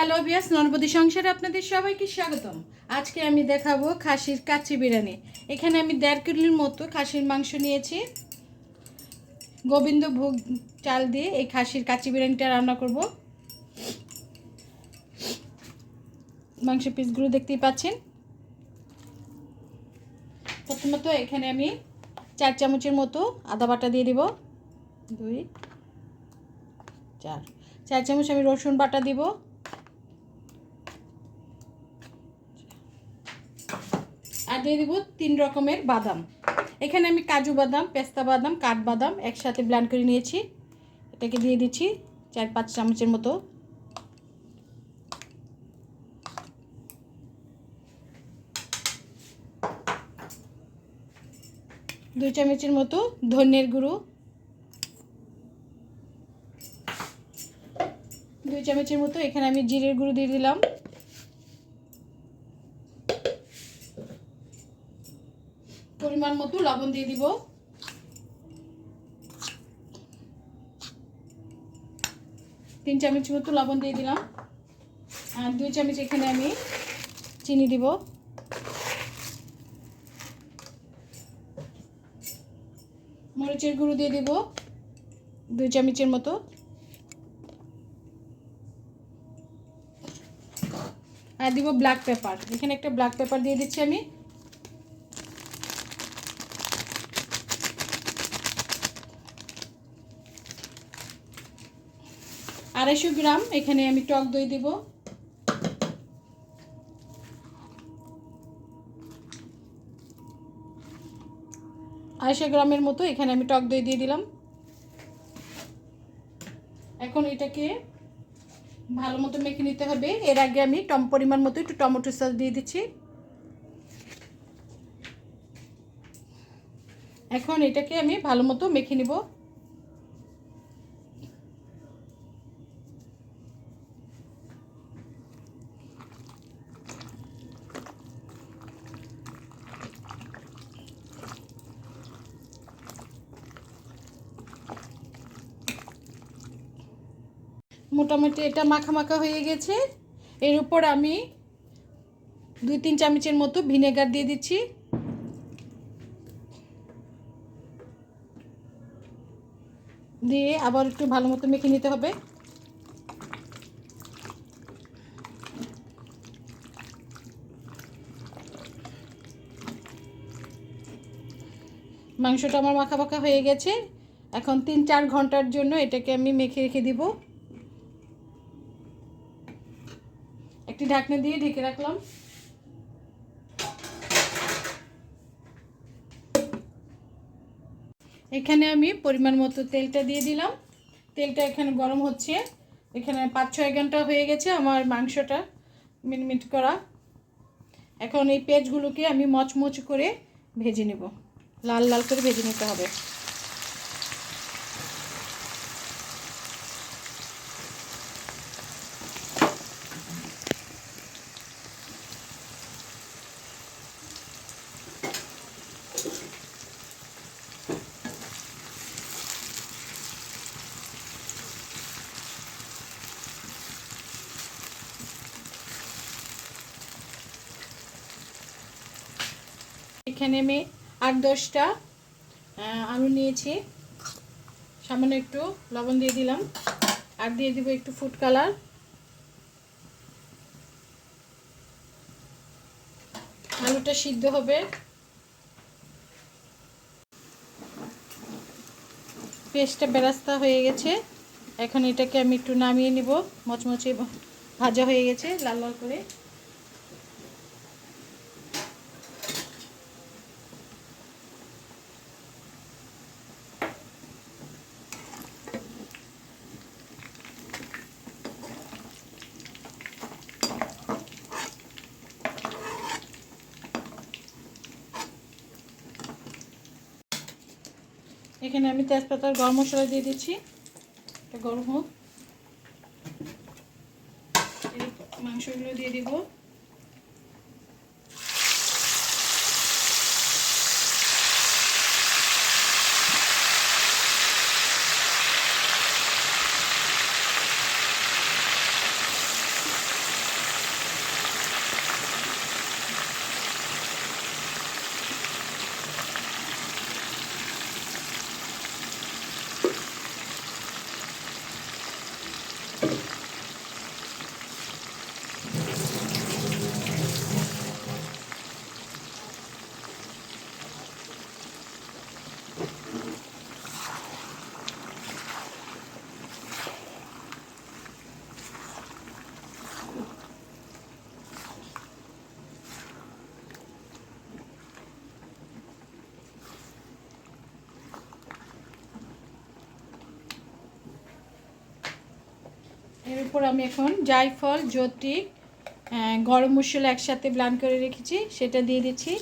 Hello বিয়াস নরবতী সংসারে আপনাদের সবাইকে স্বাগতম। আজকে আমি দেখাবো খাসির কাচ্চি বিরিয়ানি। এখানে আমি দেড় কিলোর মতো খাসির মাংস নিয়েছি। গোবিন্দভোগ চাল দিয়ে এই খাসির কাচ্চি বিরিয়ানিটা রান্না করব। মাংস পিসগুলো দেখতেই পাচ্ছেন। প্রথমত এখানে আমি চার চামচের মতো আদা বাটা দিয়ে দিব। দুই, চার। চার চামচ আমি রসুন বাটা দিব আর দিয়ে দিব তিন রকমের বাদাম। এখানে আমি কাজু বাদাম, পেস্তা বাদাম, কাঠবাদাম একসাথে ব্ল্যান্ড করে নিয়েছি। এটাকে দিয়ে দিচ্ছি চার পাঁচ চামচের মতো। দুই চামচের মতো ধনের গুঁড়ো। দুই চামচের মতো এখানে আমি জিরের গুঁড়ো দিয়ে দিলাম। পরিমাণ মতো লবণ দিয়ে দিব। তিন চামচ মতো লবণ দিয়ে দিলাম। আর দুই চামচ এখানে আমি চিনি দিব। মরিচের গুঁড়ো দিয়ে দিব দুই চামচের মতো। আর দিব ব্ল্যাক পেপার এখানে একটা ব্ল্যাক পেপার দিয়ে দিচ্ছি আমি। আড়াইশো গ্রাম, এখানে আমি টক দই দিব। আড়াইশো গ্রামের মতো এখানে আমি টক দই দিয়ে দিলাম। এখন এটাকে ভালো মতো মেখে নিতে হবে। এর আগে আমি টম পরিমাণ মতো একটু টমেটো সস দিয়ে দিচ্ছি। এখন এটাকে আমি ভালো মতো মেখে নিব। মোটামুটি এটা মাখা মাখা হয়ে গেছে। এর উপর আমি দুই তিন চামচের মতো ভিনেগার দিয়ে দিচ্ছি। দিয়ে আবার একটু ভালো মতো মেখে নিতে হবে। মাংসটা আমার মাখা মাখা হয়ে গেছে। এখন তিন চার ঘণ্টার জন্য এটাকে আমি মেখে রেখে দিব। ঢাকনা দিয়ে ঢেকে রাখলাম। এখানে আমি পরিমাণ মতো তেলটা দিয়ে দিলাম। তেলটা এখানে গরম হচ্ছে। এখানে পাঁচ ছয় ঘণ্টা হয়ে গেছে আমার মাংসটা মিটমিট করা। এখন এই পেঁয়াজগুলোকে আমি মচমচ করে ভেজে নেব। লাল লাল করে ভেজে নিতে হবে। এখানে আমি আট দশটা আলু নিয়েছি। সামান্য একটু লবণ দিয়ে দিলাম। আর দিয়ে দিব একটু ফুড কালার আলুটা সিদ্ধ হবে। পেস্টটা বেরাস্তা হয়ে গেছে। এখন এটাকে আমি একটু নামিয়ে নিব। মচমচে ভাজা হয়ে গেছে, লাল লাল করে। এখানে আমি তেজপাতার গরম মশলা দিয়ে দিচ্ছি। গরম হোক। মাংসগুলো দিয়ে দিব। এর উপর আমি এখন জায়ফল জ্যোতিক গরম মশলা একসাথে ব্লান করে রেখেছি, সেটা দিয়ে দিচ্ছি।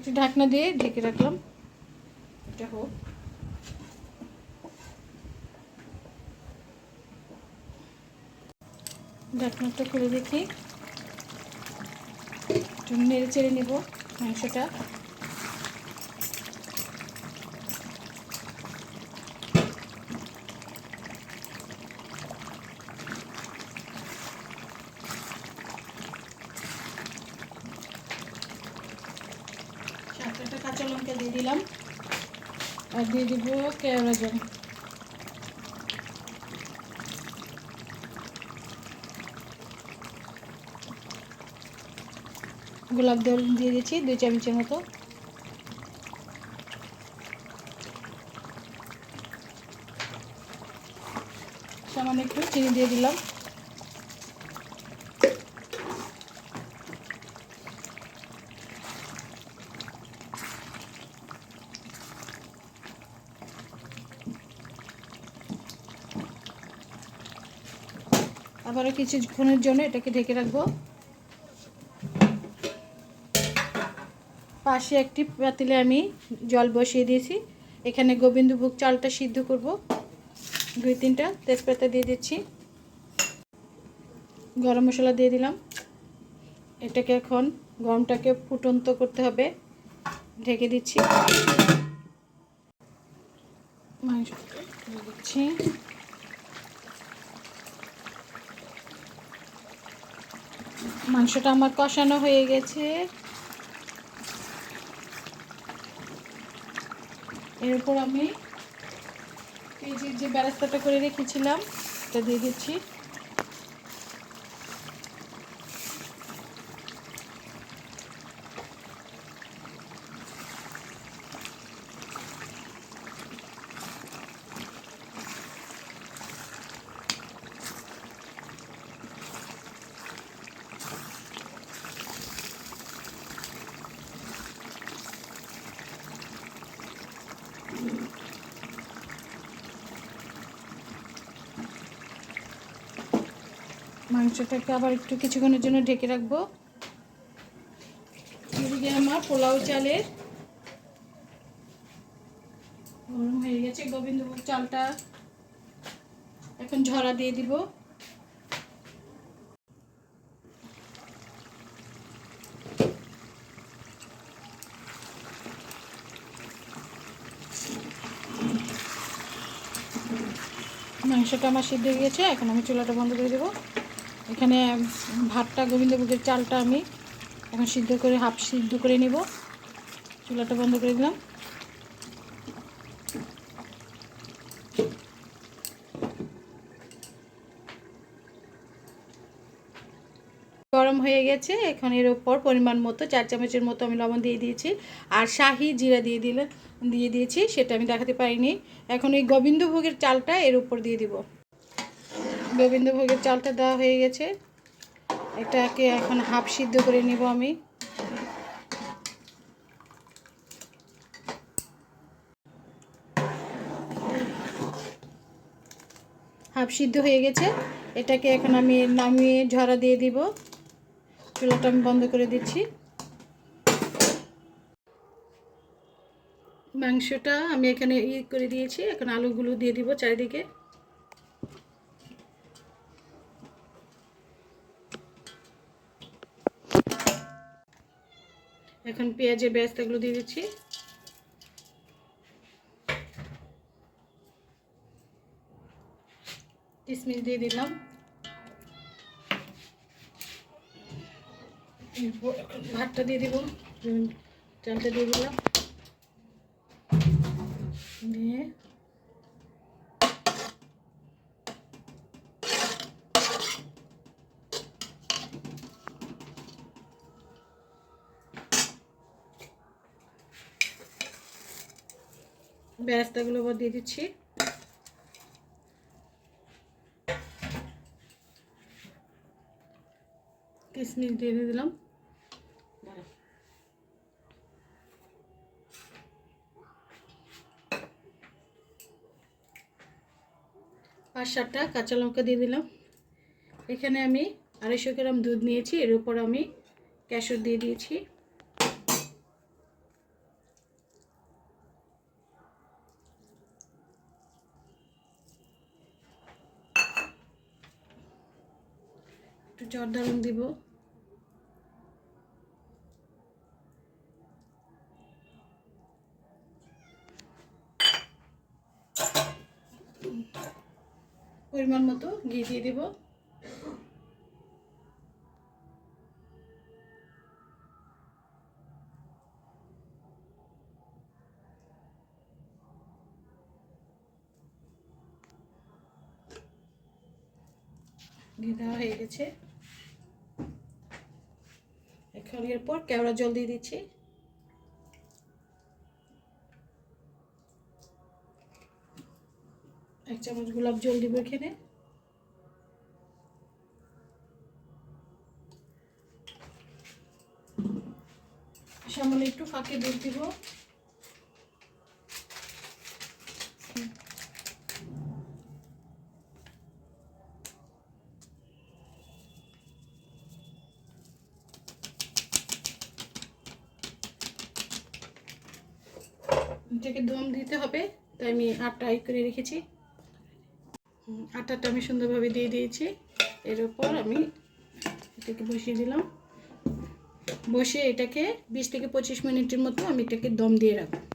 একটু ঢাকনা দিয়ে ঢেকে রাখলাম। এটা হোক। ঢাকনাটা খুলে দেখি। একটু নেড়ে চেড়ে নেব মাংসটা। সাতটা কাঁচা লঙ্কা দিয়ে দিলাম। আর দিয়ে দিব জল। গোলাপ জল দিয়ে দিচ্ছি, দুই চামচের মতো। সামান্য একটু চিনি দিয়ে দিলাম। আবারও কিছুক্ষণের জন্য এটাকে ঢেকে রাখব। পাশে একটি পাতিলে আমি জল বসিয়ে দিয়েছি। এখানে গোবিন্দভোগ চালটা সিদ্ধ করব। দুই তিনটা তেজপাতা দিয়ে দিচ্ছি। গরম মশলা দিয়ে দিলাম। এটাকে এখন গরমটাকে ফুটন্ত করতে হবে। ঢেকে দিচ্ছি। মাংস দিচ্ছি। মাংসটা আমার কষানো হয়ে গেছে। এর উপর আমি পেঁয়াজের যে ব্যবস্থাটা করে রেখেছিলাম, এটা দিয়ে দিচ্ছি। মাংসটাকে আবার একটু কিছুক্ষণের জন্য ঢেকে রাখব। এদিকে আমার পোলাও চালের গরম হয়ে গেছে। গোবিন্দভোগ চালটা এখন ঝরা দিয়ে দিব। মাংসটা আমার সিদ্ধ হয়ে গেছে। এখন আমি চুলাটা বন্ধ করে দেবো। এখানে ভাতটা গোবিন্দভোগের চালটা আমি এখন সিদ্ধ করে, হাফ সিদ্ধ করে নিব। চুলাটা বন্ধ করে দিলাম। গরম হয়ে গেছে, এখন এর উপর পরিমাণ মতো, চার চামচের মতো আমি লবণ দিয়ে দিয়েছি। আর শাহি জিরা দিয়ে দিলে, দিয়ে দিয়েছি, সেটা আমি দেখাতে পারিনি। এখন ওই গোবিন্দভোগের চালটা এর উপর দিয়ে দিব। গোবিন্দভোগের চালটা দেওয়া হয়ে গেছে। এটাকে এখন হাফ সিদ্ধ করে নিব আমি। হাফ সিদ্ধ হয়ে গেছে। এটাকে এখন আমি নামিয়ে ঝরা দিয়ে দিব। চুলাটা আমি বন্ধ করে দিচ্ছি। মাংসটা আমি এখানে ই করে দিয়েছি। এখন আলুগুলো দিয়ে দিব চারিদিকে। এখন পেঁয়াজের ব্যস্তাগুলো দিয়ে দিচ্ছি। কিশমিশ দিয়ে দিলাম। ভাতটা দিয়ে দিব। চালটা দিয়ে দিলাম। বেরেস্তাগুলো আবার দিয়ে দিচ্ছি। কিশমিশ দিয়ে দিলাম। পাঁচ সাতটা কাঁচা লঙ্কা দিয়ে দিলাম। এখানে আমি আড়াইশো গ্রাম দুধ নিয়েছি, এর উপর আমি ক্যাশর দিয়ে দিয়েছি। একটু জর্দারুন দিব। পরিমাণ মতো ঘি দিয়ে দিব। ঘি দেওয়া হয়ে গেছে। এখন পর কেওড়া জল দিয়ে দিচ্ছি। এক চামচ গোলাপ জল দিব এখানে। সামান্য একটু ফাঁকে দুধ দিব। এটাকে দম দিতে হবে, তাই আমি আটটা আই করে রেখেছি। আটাটা আমি সুন্দরভাবে দিয়ে দিয়েছি। এর উপর আমি এটাকে বসিয়ে দিলাম। বসিয়ে এটাকে বিশ থেকে পঁচিশ মিনিটের মতো আমি এটাকে দম দিয়ে রাখব।